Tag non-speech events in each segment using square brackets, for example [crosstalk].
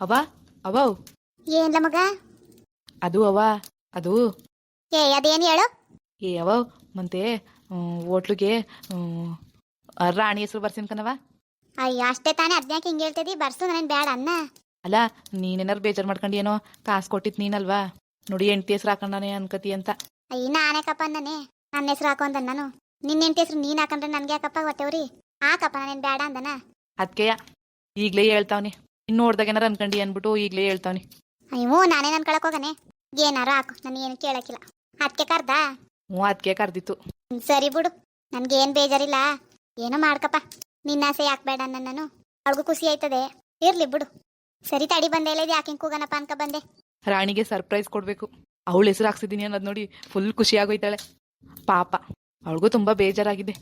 ಅವ್ವ ಅವ. ಏನ್ಲ ಮಗ? ಅದು ಅವ ಅದು. ಏ ಅದೇನು ಹೇಳು? ಏ ಅವ. ಮುಂತೆ ಹೋಟ್ಲಿಗೆ ರಾಣಿ ಹೆಸರು ಬರ್ಸಿನ ಕಣವ ಅಯ್ಯ ಅಷ್ಟೇ ತಾನೇ ಅದ್ನ್ಯಾಕೆ ಹಿಂಗೆ ಹೇಳ್ತಿದಿ ಬರ್ಸು ನನಗೆ ಬೇಡ ಅನ್ನ. ಅಲ್ಲ ನೀನೇನಾರು ಬೇಜಾರು ಮಾಡ್ಕೊಂಡೇನೋ ಕಾಸು ಕೊಟ್ಟಿದ್ ನೀನಲ್ವಾ? ನೋಡಿ ಎಂಟಿ ಹೆಸರು ಹಾಕೊಂಡಾನೆ ಅನ್ಕತಿ ಅಂತ. ಅಯ್ಯ ನಾನೇಕಪ್ಪ ಅಂದನೆ? ನನ್ನ ಹೆಸರು ಹಾಕೋ ಅಂದ ನಾನು. ನಿನ್ನ ಎಂಟಿ ಹೆಸರು ನೀನ್ ಹಾಕೊಂಡ್ರೆ ನನ್ಗೆ ಯಾಕಪ್ಪ ಹೊಟ್ಟೆವ್ರಿ ಹಾಕಪ್ಪ ನಾನೇನ್ ಬೇಡ ಅಂದನ? ಅದಕ್ಕೆ ಈಗಲೇ ಹೇಳ್ತಾವ್ನಿ. ಇನ್ನು ನೋಡ್ದಾಗ ಏನಾರ ಅನ್ಕಂಡಿ ಅನ್ಬಿಟ್ಟು ಈಗಲೇ ಹೇಳ್ತಾವ್ನಿ. ಅಯ್ಯೋ ನಾನೇ ನನ್ ಹೋಗನೆ? ಏನಾರ ಹಾಕು ನಾನು ಏನು ಕೇಳಕ್ಕಿಲ್ಲ. ಅದಕ್ಕೆ ಕರ್ದ? ಹ್ಞೂ ಅದಕ್ಕೆ ಕರ್ದಿತ್ತು. ಹ್ಮ್, ಸರಿ ಬಿಡು. ನನ್ಗೆ ಏನ್ ಬೇಜಾರಿಲ್ಲ. ಏನೋ ಮಾಡ್ಕಪ್ಪ. ನಿನ್ನ ಆಸೆ ಯಾಕೆ ಬೇಡ ನನ್ನನ್ನು? ನಾನು ಅವಳಿಗೂ ಖುಷಿ ಆಯ್ತದೆ. ಇರ್ಲಿ ಬಿಡು. ಸರಿ ತಡಿ ಬಂದೆ. ಇಲ್ಲ ಯಾಕೆ ಹಿಂಗ್ ಕೂಗನಪ್ಪ ಅನ್ಕ ಬಂದೆ. ರಾಣಿಗೆ ಸರ್ಪ್ರೈಸ್ ಕೊಡಬೇಕು. ಅವಳ ಹೆಸರು ಹಾಕ್ಸಿದ್ದೀನಿ ಅನ್ನೋದು ನೋಡಿ ಫುಲ್ ಖುಷಿ ಆಗೋಯ್ತಾಳೆ ಪಾಪ ಅವಳಿಗೂ ತುಂಬಾ ಬೇಜಾರಾಗಿದೆ.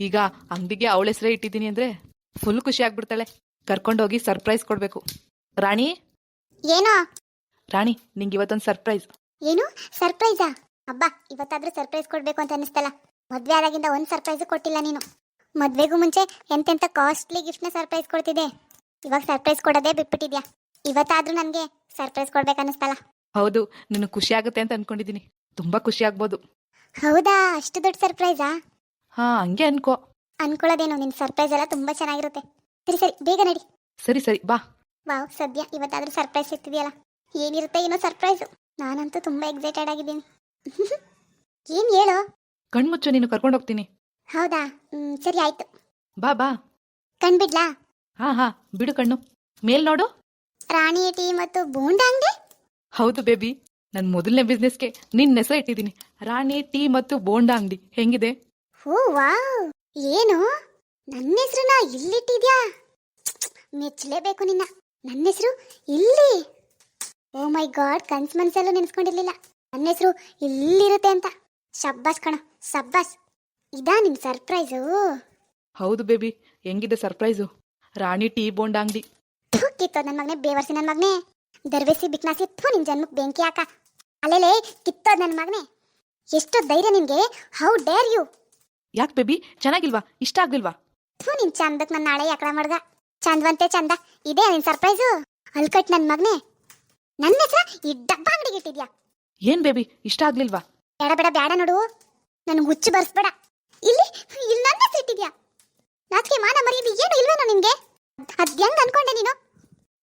ಈಗ ಅಂಗಡಿಗೆ ಅವಳ ಹೆಸರೇ ಇಟ್ಟಿದ್ದೀನಿ ಅಂದ್ರೆ ಫುಲ್ ಖುಷಿ ಆಗ್ಬಿಡ್ತಾಳೆ. ಕರ್ಕೊಂಡೋಗಿ ಸರ್ಪ್ರೈಸ್ ಕೊಡಬೇಕು. ರಾಣಿ? ಏನೋ? ರಾಣಿ ನಿಂಗೆ ಇವತ್ತೊಂದು ಸರ್ಪ್ರೈಸ್. ಏನು? ಸರ್ಪ್ರೈಸಾ? ಅಬ್ಬಾ ಇವತ್ತಾದ್ರೂ ಸರ್ಪ್ರೈಸ್ ಕೊಡ್ಬೇಕು ಅಂತ ಅನಿಸ್ತಲ್ಲ ಮದ್ವೆ ಆದಾಗಿಂದ ಒಂದ್ ಸರ್ಪ್ರೈಸ್ ಕೊಟ್ಟಿಲ್ಲ ನೀನು. ಮದ್ವೆಗೂ ಮುಂಚೆ ಎಂತೆಂತ ಕಾಸ್ಟ್ಲಿ ಗಿಫ್ಟ್ನ ಸರ್ಪ್ರೈಸ್ ಕೊಡ್ತಿದ್ದೆ. ಇವಾಗ ಸರ್ಪ್ರೈಸ್ ಕೊಡೋದೇ ಬಿಟ್ಬಿಟ್ಟಿದ್ಯಾ? ಇವತ್ತಾದ್ರೂ ನನಗೆ ಸರ್ಪ್ರೈಸ್ ಕೊಡ್ಬೇಕು ಅನಿಸ್ತಲ್ಲ ಹೌದು ನಿನಗೆ ಖುಷಿ ಆಗುತ್ತೆ ಅಂತ ಅನ್ಕೊಂಡಿದ್ದೀನಿ ತುಂಬಾ ಖುಷಿ ಆಗ್ಬೋದು. ಹೌದಾ? ಅಷ್ಟು ದೊಡ್ಡ ಸರ್ಪ್ರೈಸಾ? ಹಾ ಹಂಗೆ ಅನ್ಕೋ. ಅನ್ಕೊಳ್ಳೋದೇನು ನಿನ್ ಸರ್ಪ್ರೈಸ್ ಎಲ್ಲ ತುಂಬಾ ಚೆನ್ನಾಗಿರುತ್ತೆ. ಸರಿ ಸರಿ ಬೇಗ ನಡಿ. ಸರಿ ಸರಿ ಬಾ. ವಾವ್ ಸದ್ಯ ಇವತ್ತಾದ್ರೂ ಸರ್ಪ್ರೈಸ್ ಇರ್ತಿದೆಯಲ್ಲ? ಏನಿರುತ್ತೆ ಏನೋ ಸರ್ಪ್ರೈಸ್ ನಾನಂತೂ ತುಂಬಾ ಎಕ್ಸೈಟೆಡ್ ಆಗಿದ್ದೀನಿ. [laughs] ಏನ್ ಹೇಳು? ಕಣ್ಮುಚ್ಚು ನೀನು ಕರ್ಕೊಂಡು ಹೋಗ್ತೀನಿ. ಹೌದಾ? ಹ್ಮ್, ಸರಿ ಆಯ್ತು. ಬಾ ಬಾ. ಕಣ್ಬಿಡ್ಲಾ ಹಾ ಹಾ ಬಿಡು ಕಣ್ಣು. ಮೇಲ್ ನೋಡು. ರಾಣಿ ಟೀ ಮತ್ತು ಬೋಂಡ ಅಂಗಡಿ? ಹೌದು ಬೇಬಿ. ನನ್ನ ಮೊದಲನೇ ಬಿಸ್ನೆಸ್ಗೆ ನಿನ್ನ ಹೆಸರು ಇಟ್ಟಿದ್ದೀನಿ. ರಾಣಿ ಟೀ ಮತ್ತು ಬೋಂಡಾ ಅಂಗಡಿ. ಹೆಂಗಿದೆ? Oh wow! ಏನು? ನನ್ನ ಹೆಸರನ್ನ ಇಲ್ಲಿಟ್ಟಿದ್ಯಾ? ಮೆಚ್ಚಲೇಬೇಕು ನಿನ್ನ. ನನ್ನ ಹೆಸರು ಇಲ್ಲಿ. ಓ ಮೈ ಗಾಡ್ ಕನ್ಸ್ ಮನಸ್ಸಲ್ಲೂ ನೆನ್ಸ್ಕೊಂಡಿರ್ಲಿಲ್ಲ. ನನ್ನ ಹೆಸರು ಇಲ್ಲಿರುತ್ತೆ ಅಂತ. ಶಬ್ಬಾಸ್ ಕಣ ಸಬ್ಬಾಸ್ ಇದಾ ನಿನ್ ಸರ್ಪ್ರೈಸು? ಹೌದು ಬೇಬಿ ಹೆಂಗಿದೆ ಸರ್ಪ್ರೈಸು? ರಾಣಿ ಟೀ ಬೋಂಡಾ ಅಂಗಡಿ. ಕಿತ್ತೋದ್ ನನ್ನ ಮಗನೇ ಬೇವರ್ಸಿ ನನ್ನ ಮಗನೇ. ದರ್ವೇಸಿ ಬಿಕ್ನಾಸಿ ಥೂ ನಿನ್ ಜನ್ಮಕ್ಕೆ ಬೆಂಕಿ ಹಾಕ. ಅಲ್ಲೇಲೇ ಕಿತ್ತೋದ್ ನನ್ನ ಮಗನೇ. ಎಷ್ಟು ಧೈರ್ಯ ನಿನ್ಗೆ ಹೌ ಡೇರ್ ಯು ಯಾಕೆ ಬೇಬಿ ಚೆನ್ನಾಗಿಲ್ವಾ? ಇಷ್ಟ ಆಗ್ಲಿಲ್ವಾ? ಥೂ ನಿನ್ ಚಂದಕ್ ನನ್ನ ನಾಳೆ ಯಾಕಡ ಮಾಡ್ದ? ಚಂದವಂತೆ ಚಂದ. ಇದೇ ನಿನ್ ಸರ್ಪ್ರೈಸು ಅಲ್ಕಟ್ ನನ್ ಮಗನೇ. ನನ್ನ ಹೆಸರ ಈ ಡಬ್ಬ ಅಂಗಡಿಗೆ ಇಟ್ಟಿದ್ಯಾ? ಏನ್ ಬೇಬಿ ಇಷ್ಟ ಆಗ್ಲಿಲ್ವಾ? ಬೇಡ ಬೇಡ ಬೇಡ ನೋಡು. ನನ್ಗೆ ಹುಚ್ಚು ಬರ್ಸ್ಬೇಡ. ಇಲ್ಲಿ ಇಲ್ಲಿ ನನ್ನ ಹೆಸರು ಇಟ್ಟಿದ್ಯಾ? ನಾಚಿಕೆ ಮಾನ ಮರ್ಯಾದೆ ಏನು ಇಲ್ವೇನೋ ನಿನ್ಗೆ? ಅದ್ ಹೆಂಗ್ ಅನ್ಕೊಂಡೆ ನೀನು?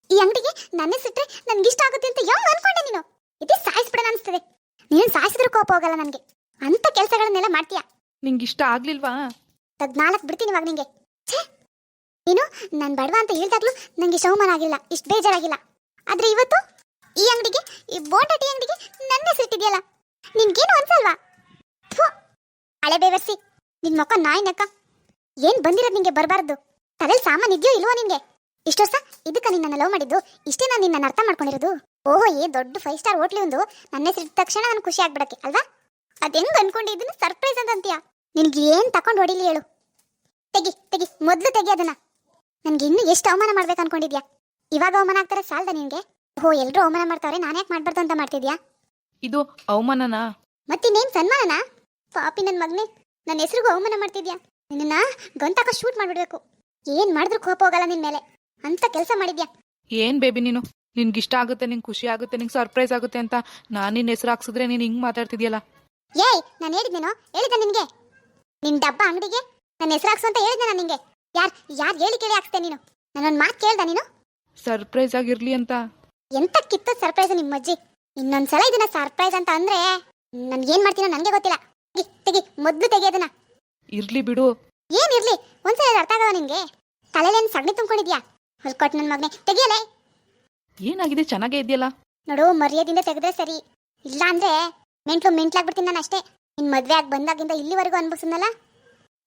ಈ ಅಂಗಡಿಗೆ ನನ್ನ ಹೆಸರಿಟ್ರೆ ನನ್ಗೆ ಇಷ್ಟ ಆಗುತ್ತೆ ಅಂತ ಹೆಂಗ್ ಅನ್ಕೊಂಡೆ ನೀನು? ಇದೇ ಸಾಯಿಸ್ಬಿಡೋಣ ಅನ್ಸ್ತದೆ. ನೀನು ಸಾಯಿಸಿದ್ರು ಕೋಪ ಹೋಗಲ್ಲ ನನ್ಗೆ. ಅಂತ ಕೆಲಸಗಳನ್ನೆಲ್ಲ ಮಾಡ್ತೀಯ? ನಿಂಗೆ ಇಷ್ಟ ಆಗ್ಲಿಲ್ವಾ? ತಗ್ ನಾಲ್ಕು ಬಿಡ್ತೀನಿ ಇವಾಗ ನಿಂಗೆ. ಛೇ ನೀನು ಬಡವ ಅಂತ ಹೇಳ್ದಾಗ್ಲೂ ನಂಗೆ ಶವಮಾನ ಆಗಿಲ್ಲ, ಇಷ್ಟು ಬೇಜಾರಾಗಿಲ್ಲ. ಆದ್ರೆ ಇವತ್ತು ಈ ಅಂಗಡಿಗೆ, ಈ ಬೋಂಡ ಟೀ ಅಂಗಡಿಗೆ ನನ್ನ ಹೆಸರಿಟ್ಟಿದೆಯಲ್ಲ ನಿನ್ಗೇನು ಅನ್ಸಲ್ವಾ? ಹಳೆ ಬೇವರ್ಸಿ ನಿನ್ನ ಮಕ್ಕ ನಾಯಿ ನಕ್ಕ. ಏನ್ ಬಂದಿರೋದು ನಿಂಗೆ ಬರಬಾರ್ದು? ತಲೆಲ್ ಸಾಮಾನು ಇದೆಯೋ ಇಲ್ವೋ ನಿನಗೆ ಇಷ್ಟು ವರ್ಷ ಇದಕ್ಕ ನಿನ್ನ ಲವ್ ಮಾಡಿದ್ದು? ಇಷ್ಟೇ ನಾನು ನಿನ್ನ ಅರ್ಥ ಮಾಡ್ಕೊಂಡಿರೋದು? ಓಹೋ, ಏ ದೊಡ್ಡ ಫೈವ್ ಸ್ಟಾರ್ ಹೋಟ್ಲಿ ಒಂದು. ನನ್ನ ಹೆಸರಿಟ್ಟ ತಕ್ಷಣ ನಾನು ಖುಷಿ ಆಗ್ಬಿಡಕ್ಕೆ, ಅಲ್ವಾ? ಅದೆಂಗ್ ಹೆಂಗ್ ಸರ್ಪ್ರೈಸ್ ಅಂತಂತೀಯ ನಿನ್ಗೆ ಏನ್ ತಕೊಂಡ್ ಹೊಡಿಲಿ ಹೇಳು. ತೆಗಿ ತೆಗಿ, ಮೊದ್ಲು ತೆಗಿ ಅದನ್ನ. ನನ್ಗೆ ಇನ್ನು ಎಷ್ಟು ಅವಮಾನ ಮಾಡ್ಬೇಕು ಅನ್ಕೊಂಡಿದ್ಯಾ? ಇವಾಗ ಅವಮಾನ ಆಗ್ತಾರೆ ಸಾಲ್ದ ನಿನ್ಗೆ? ಓ ಎಲ್ರು ಅವಮಾನ ಮಾಡ್ತಾವ್ರೆ ನಾನು ಯಾಕೆ ಮಾಡ್ಬಾರ್ದು ಅಂತ ಮಾಡ್ತಿದ್ಯಾ? ಇದು ಅವಮಾನನಾ? ಮತ್ತಿನ್ನೇನ್ ಸನ್ಮಾನನ? ಪಾಪಿ ನನ್ ಮಗ್ನೆ ನನ್ನ ಹೆಸರಿಗೂ ಅವಮಾನ ಮಾಡ್ತಿದ್ಯಾ? ನಿನ್ನ ಗಂತಾಕ ಶೂಟ್ ಮಾಡ್ಬಿಡ್ಬೇಕು. ಏನ್ ಮಾಡಿದ್ರು ಕೋಪ ಹೋಗಲ್ಲ ನಿನ್ ಮೇಲೆ. ಅಂತ ಕೆಲಸ ಮಾಡಿದ್ಯಾ? ಏನ್ ಬೇಬಿ ನೀನು? ನಿನ್ಗೆ ಇಷ್ಟ ಆಗುತ್ತೆ ನಿಂಗೆ ಖುಷಿ ಆಗುತ್ತೆ ನಿಂಗೆ ಸರ್ಪ್ರೈಸ್ ಆಗುತ್ತೆ ಅಂತ ನಾನು ನಿನ್ನ ಹೆಸರು ಹಾಕ್ಸಿದ್ರೆ ನೀನು ಹಿಂಗೆ ಮಾತಾಡ್ತಿದ್ಯಲ್ಲ? ಏಯ್ ನಾನು ಹೇಳಿದ್ನೇನೋ ಹೇಳಿದ್ದೆ ನಿನ್ಗೆ? ನಿನ್ ಡಬ್ಬ ಅಂಗಡಿಗೆ? ನನ್ನ ಹೆಸರು ಹಾಕ್ಸು ಅಂತ ಹೇಳಿದ್ದೆ ನಾನು ನಿಂಗೆ? ಯಾರ್ ಯಾರ್ ಹೇಳಿ ಕೇಳಿ ಹಾಕ್ಸ್ತೆ ನೀನು. ನನ್ನೊಂದ್ ಮಾತು ಕೇಳ್ದ ನೀನು? ಸರ್ಪ್ರೈಸ್ ಆಗಿರ್ಲಿ ಅಂತ. ಎಂತ ಕಿತ್ತ ಸರ್ಪ್ರೈಸ್ ನಿಮ್ಮ ಅಜ್ಜಿ? ಇನ್ನೊಂದ್ಸಲ ಇದನ್ನ ಸರ್ಪ್ರೈಸ್ ಅಂತ ಅಂದ್ರೆ ನನ್ ಏನ್ ಮಾಡ್ತೀನೋ ನಂಗೆ ಗೊತ್ತಿಲ್ಲ. ತೆಗಿ ತೆಗಿ ಮೊದ್ಲು ತೆಗಿ ಅದನ್ನ. ಇರ್ಲಿ ಬಿಡು. ಏನಿರ್ಲಿ ಒಂದ್ಸಲ ಇದು ಅರ್ಥ ಆಗಲ್ಲ ನಿನ್ಗೆ ತಲೆಲೇನ್ ಸಗಣಿ ತುಂಬ್ಕೊಂಡಿದ್ಯಾ? ಹೊಲ್ಕೊಟ್ ನನ್ ಮಗನೆ. ತೆಗಿಯಲೇ? ಏನಾಗಿದೆ? ಚೆನ್ನಾಗೇ ಇದೆಯಲ್ಲ? ನೋಡು ಮರ್ಯಾದಿಂದ ತೆಗೆದ್ರೆ ಸರಿ. ಇಲ್ಲ ಅಂದ್ರೆ ಮೆಂಟ್ಲು ಮೆಂಟ್ಲಾಗ್ಬಿಡ್ತೀನಿ ನಾನು ಅಷ್ಟೇ. ನಿನ್ ಮದ್ವೆ ಆಗಿ ಬಂದಾಗಿಂದ ಇಲ್ಲಿವರೆಗೂ ಅನ್ಭವಿಸಿದ್ನಲ್ಲ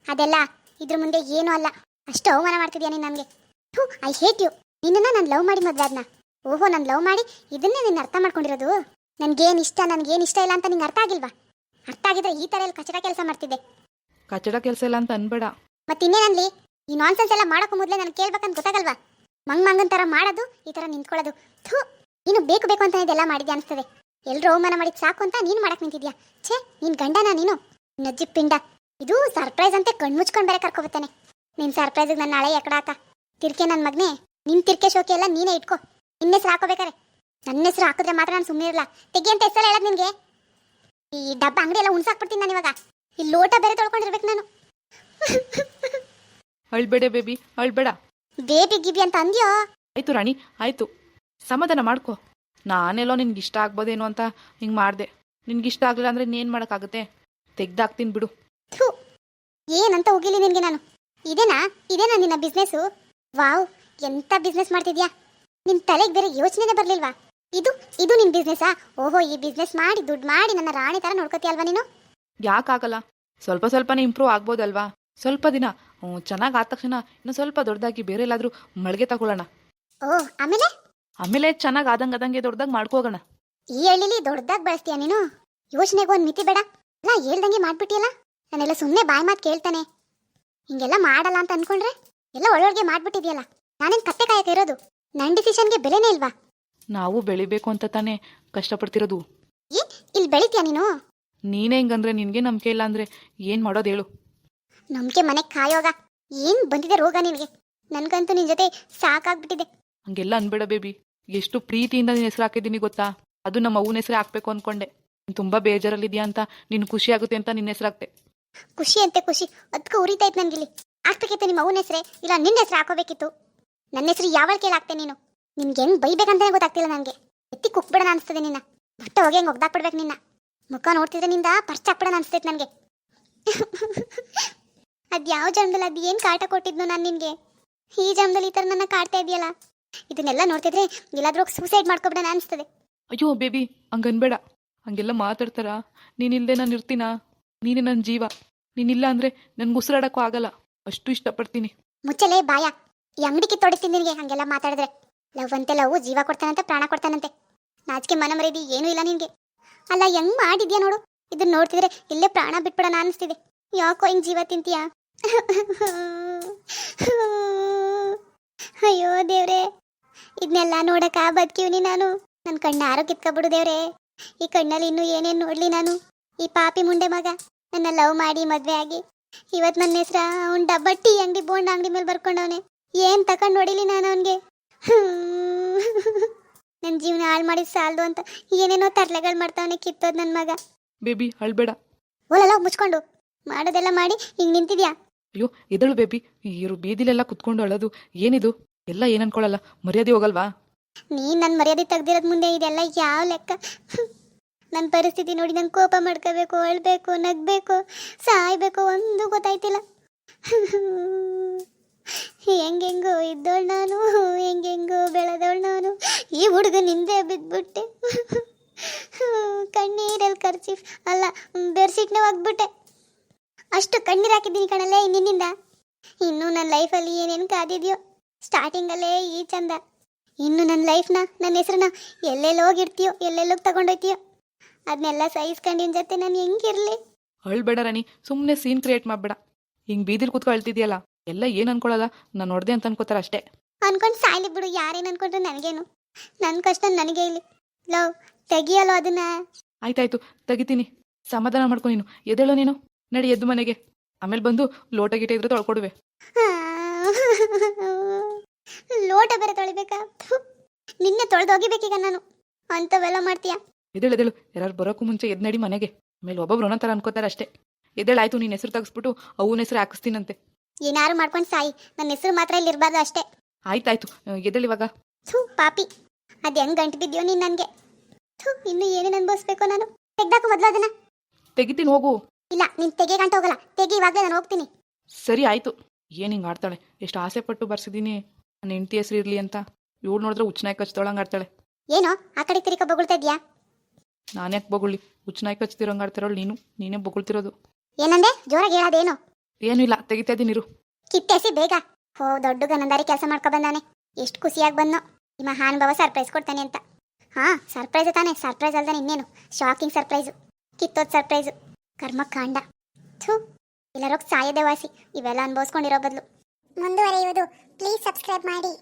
ಅದೆಲ್ಲ ಇದ್ರ ಮುಂದೆ ಏನೂ ಅಲ್ಲ. ಅಷ್ಟು ಅವಮಾನ ಮಾಡ್ತಿದ್ಯಾ ನೀನು ನನಗೆ? ಥೂ ಐ ಹೇಟ್ ಯು ನಿನ್ನ ನಾನು ಲವ್ ಮಾಡಿ ಮದುವೆ ಅದನ್ನ ಓಹೋ ನಾನು ಲವ್ ಮಾಡಿ ಇದನ್ನೇ ನಿನ್ನ ಅರ್ಥ ಮಾಡ್ಕೊಂಡಿರೋದು? ನನಗೇನು ಇಷ್ಟ ನನಗೇನು ಇಷ್ಟ ಇಲ್ಲ ಅಂತ ನಿಂಗೆ ಅರ್ಥ ಆಗಿಲ್ವಾ? ಅರ್ಥ ಆಗಿದ್ರೆ ಈ ತರ ಎಲ್ಲ ಕಚಡ ಕೆಲಸ ಮಾಡ್ತಿದ್ದೆ. ಕಚಡ ಕೆಲಸ ಇಲ್ಲ ಅಂತ ಅನ್ಬೇಡ. ಮತ್ತಿನ್ನೇನಲ್ಲಿ ಈ ನಾನ್ಸೆನ್ಸ್ ಎಲ್ಲ ಮಾಡೋಕ್ಕೂ ಮೊದಲೇ ನಾನು ಕೇಳ್ಬೇಕಂತ ಗೊತ್ತಾಗಲ್ವಾ? ಮಂಗ್ ಮಂಗನ್ ತರ ಮಾಡೋದು ಈ ತರ ನಿಂತ್ಕೊಳ್ಳೋದು. ಥೂ ನೀನು ಬೇಕು ಬೇಕು ಅಂತ ಇದೆಲ್ಲ ಮಾಡಿದ್ಯಾ ಅನಿಸ್ತದೆ. ಎಲ್ರು ಅವಮಾನ ಮಾಡಿದ್ ಸಾಕು ಅಂತ ನೀನು ಮಾಡಕ್ ನಿಂತಿದ್ಯಾ? ಛೇ ನೀನ್ ಗಂಡನ ನೀನು? ನಜ್ಜಿ ಪಿಂಡ. ಇದು ಸರ್ಪ್ರೈಸ್ ಅಂತ ಕಣ್ಮುಚ್ಕೊಂಡ್ ಬೇರೆ ಕರ್ಕೊಬತ್ತಾನೆ. ನಿನ್ ಸರ್ಪ್ರೈಸ್ ನನ್ನ ನಾಳೆ ಎಕಡಾಕ ತಿರ್ಕೆ ನನ್ ಮಗ್ನೆ ನಿನ್ ತಿರ್ಕೆ ಶೋಕಿ ಎಲ್ಲ ನೀನೇ ಇಟ್ಕೋ. ನಿನ್ನ ಹೆಸರು ಹಾಕೋಬೇಕಾರೆ. ನನ್ನ ಹೆಸರು ಹಾಕಿದ್ರೆ ಮಾತ್ರ ನಾನು ಸುಮ್ಮನೆ ಇರಲ್ಲ ತೆಗಿ ಅಂತ ಹೆಸರು ಹೇಳೋದು ನಿನಗೆ. ಈ ಡಬ್ಬ ಅಂಗಡಿ ಎಲ್ಲ ಉಣ್ಸಾಕ್ಬಿಡ್ತೀನಿ ನಾನು ಇವಾಗ. ಈ ಲೋಟ ಬೇರೆ ತೊಳ್ಕೊಂಡಿರ್ಬೇಕು ನಾನು. ಅಳ್ಬೇಡ ಬೇಬಿ ಅಳ್ಬೇಡ. ಬೇಬಿ ಗಿಬಿ ಅಂತ ಅಂದ್ಯೋ? ಆಯ್ತು ರಾಣಿ ಆಯ್ತು. ಸಮಾಧಾನ ಮಾಡ್ಕೋ. ನಾನೆಲ್ಲೋ ನಿನ್ಗೆ ಇಷ್ಟ ಆಗ್ಬೋದೇನೋ ಅಂತ ಹಿಂಗೆ ಮಾಡಿದೆ. ನಿನ್ಗೆ ಇಷ್ಟ ಆಗಲಿಲ್ಲ ಅಂದರೆ ಇನ್ನೇನು ಮಾಡೋಕ್ಕಾಗುತ್ತೆ? ತೆಗ್ದಾಕ್ತೀನಿ ಬಿಡು. ಥು. ಏನಂತ ಹೋಗಿಲಿ ನಿನಗೆ ನಾನು? ಇದೇನಾ? ಇದೇನಾ ನಿನ್ನ ಬಿಸ್ನೆಸ್ಸು ವಾವ್ ಎಂತ ಬಿಸ್ನೆಸ್ ಮಾಡ್ತಿದ್ಯಾ? ನಿನ್ ತಲೆಗೆ ಬೇರೆ ಯೋಚನೆನೇ ಬರ್ಲಿಲ್ವಾ? ಇದು ಇದು ನಿನ್ ಬಿಸ್ನೆಸ್ಸಾ ಓಹೋ ಈ ಬಿಸ್ನೆಸ್ ಮಾಡಿ ದುಡ್ಡು ಮಾಡಿ ನನ್ನ ರಾಣಿ ತರ ನೋಡ್ಕೋತಿಯಲ್ವಾ ನೀನು? ಯಾಕಾಗಲ್ಲ? ಸ್ವಲ್ಪ ಸ್ವಲ್ಪನೇ ಇಂಪ್ರೂವ್ ಆಗ್ಬೋದಲ್ವಾ? ಸ್ವಲ್ಪ ದಿನ ಚೆನ್ನಾಗಿ ಆದ ತಕ್ಷಣ ಇನ್ನು ಸ್ವಲ್ಪ ದೊಡ್ಡದಾಗಿ ಬೇರೆ ಎಲ್ಲಾದರೂ ಮಳಿಗೆ ತಗೊಳ್ಳೋಣ. ಓ ಆಮೇಲೆ? ಆಮೇಲೆ ಚೆನ್ನಾಗಿ ಆದಂಗೆ ಆದಂಗೆ ದೊಡ್ಡದಾಗಿ ಮಾಡ್ಕೋಗೋಣ. ಈ ಹಳ್ಳಿಲಿ ದೊಡ್ಡದಾಗಿ ಬಳಸ್ತೀಯ ನೀನು? ಯೋಚನೆಗೆ ಒಂದು ಮಿತಿ ಬೇಡ. ಅಲ್ಲ ಹೇಳ್ದಂಗೆ ಮಾಡ್ಬಿಟ್ಟಿಯಲ್ಲ? ನಾನೆಲ್ಲ ಸುಮ್ಮನೆ ಬಾಯಿ ಮಾತು ಕೇಳ್ತಾನೆ. ಹಿಂಗೆಲ್ಲ ಮಾಡಲ್ಲ ಅಂತ ಅನ್ಕೊಂಡ್ರೆ ಎಲ್ಲ ಒಳ್ಳೊಳಗೆ ಮಾಡ್ಬಿಟ್ಟಿದ್ಯಲ್ಲ? ನಾನೇನ್ ಕತ್ತೆ ಕಾಯಕ ಇರೋದು? ನನ್ನ ಡಿಸಿಷನ್ಗೆ ಬೆಲೆನೇ ಇಲ್ವಾ? ನಾವು ಬೆಳಿಬೇಕು ಅಂತ ತಾನೇ ಕಷ್ಟಪಡ್ತಿರೋದು. ಏ ಇಲ್ಲಿ ಬೆಳಿತೀಯ ನೀನು? ನೀನೇ ಹಿಂಗಂದ್ರೆ ನಿನ್ಗೆ ನಂಬಿಕೆ ಇಲ್ಲ ಅಂದ್ರೆ ಏನು ಮಾಡೋದು ಹೇಳು. ನಂಬಿಕೆ ಮನೆ ಕಾಯೋಗ. ಏನ್ ಬಂದಿದೆ ರೋಗ ನಿನ್ಗೆ? ನನ್ಗಂತೂ ನಿನ್ ಜೊತೆ ಸಾಕಾಗ್ಬಿಟ್ಟಿದೆ. ಹಂಗೆಲ್ಲ ಅನ್ಬೇಡ ಬೇಬಿ. ಎಷ್ಟು ಪ್ರೀತಿಯಿಂದ ನಿನ್ನ ಹೆಸರು ಹಾಕಿದ್ದೀನಿ ಗೊತ್ತಾ? ಅದು ನಮ್ಮ ಅವ್ವನ ಹೆಸರೇ ಹಾಕ್ಬೇಕು ಅನ್ಕೊಂಡೆ. ನೀನ್ ತುಂಬಾ ಬೇಜಾರಲ್ಲಿದ್ಯಾ ಅಂತ ನಿನ್ ಖುಷಿ ಆಗುತ್ತೆ ಅಂತ ನಿನ್ನ ಹೆಸರು ಹಾಕ್ತೆ ಖುಷಿ ಅಂತೆ ಖುಷಿ. ಅದಕ್ಕೆ ಉರಿತೈತ್ ನನ್ಗಿಲ್ಲಿ ಹಾಕ್ಬೇಕಿತ್ತು ನಿಮ್ಮ ಅವನ ಹೆಸರೇ? ಇಲ್ಲ ನಿನ್ನ ಹೆಸರು ಹಾಕೋಬೇಕಿತ್ತು? ನನ್ನ ಹೆಸರು ಯಾವಾಗ ಕೇಳಿ ಹಾಕ್ತೆ ನೀನು? ನಿನ್ಗೆ ಹೆಂಗ್ ಬೈಬೇಕಂತಾನೆ ಗೊತ್ತಾಗ್ತಿಲ್ಲ ನನಗೆ ಎತ್ತಿ ಕುಕ್ಬಿಡೋಣ ಅನಿಸ್ತದೆ ನಿನ್ನ. ಬಟ್ಟೆ ಹೋಗಿ ಹೆಂಗ್ ಒಗ್ದಾಕ್ಬಿಡ್ಬೇಕು ನಿನ್ನ. ಮುಖ ನೋಡ್ತಿದ್ರೆ ನಿಂದ ಪರ್ಚ ಹಾಕ್ಬಿಡೋಣ ಅನಿಸ್ತೈತೆ ನನಗೆ ಅದ್ ಯಾವ ಜನ್ಮದಲ್ಲಿ ಅದು ಏನು ಕಾಟ ಕೊಟ್ಟಿದ್ನು ನಾನು ನಿನಗೆ? ಈ ಜನ್ಮದಲ್ಲಿ ಈ ಥರ ನನ್ನ ಕಾಡ್ತಾ ಇದೆಯಲ್ಲ ಇದನ್ನೆಲ್ಲ ನೋಡ್ತಿದ್ರೆ ಎಲ್ಲಾದ್ರೂ ಸೂಸೈಡ್ ಮಾಡ್ಕೊಬಿಡೋಣ ಅನಿಸ್ತದೆ. ಅಯ್ಯೋ ಬೇಬಿ ಹಂಗನ್ಬೇಡ. ಹಂಗೆಲ್ಲ ಮಾತಾಡ್ತಾರ? ನೀನಿಲ್ದೆ ನಾನು ಇರ್ತೀನಾ? ನೀನೇ ನನ್ನ ಜೀವ. ನೀನಿಲ್ಲ ಅಂದ್ರೆ ನನ್ಗೆ ಉಸಿರಾಡಕ್ಕೂ ಆಗಲ್ಲ. ಅಷ್ಟು ಇಷ್ಟಪಡ್ತೀನಿ. ಮುಚ್ಚಲೇ ಬಾಯ. ಈ ಅಂಗಡಿ ತೊಡಿಸ್ತೀನಿ ನಿನಗೆ ಹಂಗೆಲ್ಲ ಮಾತಾಡಿದ್ರೆ. ಲವ್ ಅಂತೆ ಲವ್, ಜೀವ ಕೊಡ್ತಾನಂತೆ, ಪ್ರಾಣ ಕೊಡ್ತಾನಂತೆ. ನಾಚಿಕೆ ಮನ ಮರೀದಿ ಏನೂ ಇಲ್ಲ ನಿನಗೆ. ಅಲ್ಲ, ಹೆಂಗ್ ಮಾಡಿದ್ಯಾ ನೋಡು. ಇದನ್ನ ನೋಡ್ತಿದ್ರೆ ಇಲ್ಲೇ ಪ್ರಾಣ ಬಿಟ್ಬಿಡೋಣ ಅನಿಸ್ತಿದೆ. ಯಾಕೋ ಹಿಂಗ್ ಜೀವ ತಿಂತೀಯಾ? ಅಯ್ಯೋ ದೇವ್ರೆ. ಇದನ್ನೆಲ್ಲ ನೋಡಕ ಬದುಕಿವ್ನಿ ನಾನು. ನನ್ನ ಕಣ್ಣು ಆರೋ ಕಿತ್ಕೊಬಿಡು ದೇವ್ರೆ. ಈ ಕಣ್ಣಲ್ಲಿ ಇನ್ನೂ ಏನೇನು ನೋಡ್ಲಿ ನಾನು? ಈ ಪಾಪಿ ಮುಂಡೆ ಮಗ. ನನ್ನ ಲವ್ ಮಾಡಿ ಮದ್ವೆ ಆಗಿ. ಇವತ್ ನನ್ನ ಹೆಸ್ರ ಅವ್ನು ಡಬ್ಬ ಟೀ ಅಂಗಡಿ ಬೋಂಡ್ ಅಂಗಡಿ ಮೇಲೆ ಬರ್ಕೊಂಡವನೆ. ಏನ್ ತಕೊಂಡ್ ನೋಡಿಲಿ ನಾನು ಅವನ್ಗೆ? [laughs] ನನ್ನ ಜೀವನ ಹಾಳು ಮಾಡಿದ್ ಸಾಲ್ದು ಅಂತ ಏನೇನೋ ತರ್ಲೆಗಳು ಮಾಡ್ತಾವನೆ ಕಿತ್ತೋದ್ ನನ್ ಮಗ. ಬೇಬಿ ಅಳ್ಬೇಡ. ಓಲಲ್ಲ ಮುಚ್ಕೊಂಡು. ಮಾಡೋದೆಲ್ಲ ಮಾಡಿ ಹಿಂಗ್ ನಿಂತಿದ್ಯಾ? ಅಯ್ಯೋ ಎದಳು ಬೇಬಿ? ಇವರು ಬೀದಿಲೆಲ್ಲ ಕುತ್ಕೊಂಡು ಅಳೋದು ಏನಿದು? ಎಲ್ಲ ಏನ್ ಅನ್ಕೊಳಲ್ಲ ಮರ್ಯಾದೆ ಹೋಗಲ್ವಾ? ನೀನ್ ನನ್ ಮರ್ಯಾದೆ ತೆಗ್ದಿರೋದ್ ಮುಂದೆ ಇದೆಲ್ಲ ಯಾವ ಲೆಕ್ಕ? ನನ್ನ ಪರಿಸ್ಥಿತಿ ನೋಡಿ ನಂಗೆ ಕೋಪ ಮಾಡ್ಕೋಬೇಕು, ಅಳ್ಬೇಕು, ನಗ್ಬೇಕು, ಸಾಯ್ಬೇಕು, ಒಂದು ಗೊತ್ತಾಯ್ತಿಲ್ಲ. ಹೆಂಗೆಂಗೋ ಇದ್ದೋಳು ನಾನು, ಹೆಂಗೆಂಗೋ ಬೆಳೆದೋಳು ನಾನು, ಈ ಹುಡುಗ ನಿಂದೆ ಬಿದ್ಬಿಟ್ಟೆ. ಕಣ್ಣೀರಲ್ಲಿ ಖರ್ಚಿ ಅಲ್ಲ ಬೆರ್ಸಿಟ್ನೇ ಒಗ್ಬಿಟ್ಟೆ. ಅಷ್ಟು ಕಣ್ಣೀರು ಹಾಕಿದ್ದೀನಿ ಕಣಲ್ಲೇ ನಿನ್ನಿಂದ. ಇನ್ನು ನನ್ನ ಲೈಫಲ್ಲಿ ಏನೇನು ಕಾದಿದ್ಯೋ, ಸ್ಟಾರ್ಟಿಂಗಲ್ಲೇ ಈ ಚಂದ. ಇನ್ನು ನನ್ನ ಲೈಫ್ನ ನನ್ನ ಹೆಸ್ರನ್ನ ಎಲ್ಲೆಲ್ಲೋಗಿರ್ತೀಯೋ ಎಲ್ಲೆಲ್ಲೋಗಿ ತಗೊಂಡೋಯ್ತೀಯೋ ಅದನ್ನೆಲ್ಲ ಸಹಿಸ್ಕೊಂಡಿನ ಜೊತೆ ನಾನು ಹೆಂಗಿರ್ಲಿ? ಅಳ್ಬೇಡ ರಾಣಿ ಸುಮ್ಮನೆ ಸೀನ್ ಕ್ರಿಯೇಟ್ ಮಾಡ್ಬೇಡ. ಹಿಂಗ್ ಬೀದಿಲ್ ಕುತ್ಕೊ ಅಳ್ತಿದ್ಯಲ್ಲ ಎಲ್ಲ ಏನ್ ಅನ್ಕೊಳಲ್ಲ ನಾನು ನೋಡ್ದೆ ಅಂತ ಅನ್ಕೋತಾರ ಅಷ್ಟೇ. ಅನ್ಕೊಂಡು ಸಾಯ್ಲಿ ಬಿಡು ಯಾರೇನ್ ಅನ್ಕೊಂಡ್ರು ನನಗೇನು. ನನ್ನ ಕಷ್ಟ ನನಗೆ ಇಲ್ಲಿ ಲವ್ ತೆಗಿಯಲ್ಲೋ ಅದನ್ನ? ಆಯ್ತಾಯ್ತು ತೆಗಿತೀನಿ. ಸಮಾಧಾನ ಮಾಡ್ಕೊ ನೀನು. ಎದ್ದೇಳೋ ನೀನು. ನಡಿ ಎದ್ದು ಮನೆಗೆ. ಆಮೇಲೆ ಬಂದು ಲೋಟ ಗಿಟ ಇದ್ರೆ ತೊಳ್ಕೊಡುವೆ. ಲೋಟ ಬೇರೆ ತೊಳಿಬೇಕಾ? ಥು. ನಿನ್ನೆ ತೊಳೆದೋಗಿಬೇಕೀಗ ನಾನು. ಅಂಥವೆಲ್ಲ ಮಾಡ್ತೀಯಾ? ಎದ್ದೇಳು ಯಾರು ಬರೋಕ್ಕೂ ಮುಂಚೆ ಎದ್ ನಡಿ ಮನೆಗೆ. ಆಮೇಲೆ ಒಬ್ಬೊಬ್ರು ಒಂದೊಂದು ಥರ ಅನ್ಕೋತಾರೆ ಅಷ್ಟೇ. ಎದ್ದೇಳಾಯ್ತು ನಿನ್ನ ಹೆಸರು ತೆಗಿಸ್ಬಿಟ್ಟು ಅವನ ಹೆಸರು ಹಾಕಿಸ್ತೀನಂತೆ. ಏನಾರು ಮಾಡ್ಕೊಂಡು ಸಾಯಿ. ನನ್ನ ಹೆಸರು ಮಾತ್ರ ಇಲ್ಲಿ ಇರಬಾರ್ದು ಅಷ್ಟೇ. ಆಯ್ತಾಯ್ತು. ಎದ್ದೇಳು ಇವಾಗ. ಥೂ ಪಾಪಿ. ಅದು ಹೆಂಗ್ ಗಂಟು ಬಿದ್ಯೋ ನೀನು ನನಗೆ. ಥೂ ಇನ್ನು ಏನೇನು ಅನ್ಭವಿಸ್ಬೇಕು ನಾನು. ತೆಗ್ದಾಕು ಮೊದಲು ಅದನ್ನ. ತೆಗಿತೀನಿ ಹೋಗು. ಇಲ್ಲ ನೀನು ತೆಗೆ ಗಂಟ ಹೋಗಲ್ಲ. ತೆಗಿ ಇವಾಗಲೇ ನಾನು ಹೋಗ್ತೀನಿ. ಸರಿ ಆಯ್ತು. ಏನು ಹಿಂಗೆ ಆಡ್ತಾಳೆ? ಎಷ್ಟು ಆಸೆ ಪಟ್ಟು ಬರ್ಸಿದ್ದೀನಿ ನನ್ನ ಹೆಂಡತಿ ಹೆಸರು ಇರಲಿ ಅಂತ. ಇವಳು ನೋಡಿದ್ರೆ ಉಚ್ಚನಾಯಿ ಕಚ್ತೊಳಂಗೆ ಆಡ್ತಾಳೆ. ಏನೋ ಆ ಕಡೆ ತಿರುಗ ಬೊಗಳ್ತಾ ಇದ್ಯಾ? ನಾನು ಯಾಕೆ ಬೊಗಳಿ ಹುಚ್ಚನಾಯಿ ಕಚ್ತಿರೋಂಗೆ ಆಡ್ತಿರೋಳು ನೀನು. ನೀನೇ ಬೊಗಳ್ತಿರೋದು. ಏನಂದೆ? ಜೋರಾಗಿ ಹೇಳೋದೇನು? ಏನು ಇಲ್ಲ. ತೆಗಿತಾ ಇದ್ದೀನಿ ಇರು. ಕಿತ್ತೆಸಿ ಬೇಗ. ಹೋ ದೊಡ್ಡ ಗನಂದಾರಿ ಕೆಲಸ ಮಾಡ್ಕೊ ಬಂದಾನೆ. ಎಷ್ಟು ಖುಷಿಯಾಗಿ ಬಂದ್ನೋ. ಈ ಮಹಾನುಭಾವ ಸರ್ಪ್ರೈಸ್ ಕೊಡ್ತಾನೆ ಅಂತ. ಹಾ ಸರ್ಪ್ರೈಸ್ ತಾನೆ. ಸರ್ಪ್ರೈಸ್ ಅಲ್ದಾನೆ ಇನ್ನೇನು. Shocking surprise. ಕಿತ್ತೋದ್ ಸರ್ಪ್ರೈಸು. ಕರ್ಮಕಾಂಡ ಥೂ ಎಲ್ಲರೋಗಿ ಸಾಯದೆ ವಾಸಿ. ಇವೆಲ್ಲ ಅನುಭವಿಸ್ಕೊಂಡಿರೋ ಬದಲು. ಮುಂದುವರೆಯುವುದು. ಪ್ಲೀಸ್ ಸಬ್ಸ್ಕ್ರೈಬ್ ಮಾಡಿ.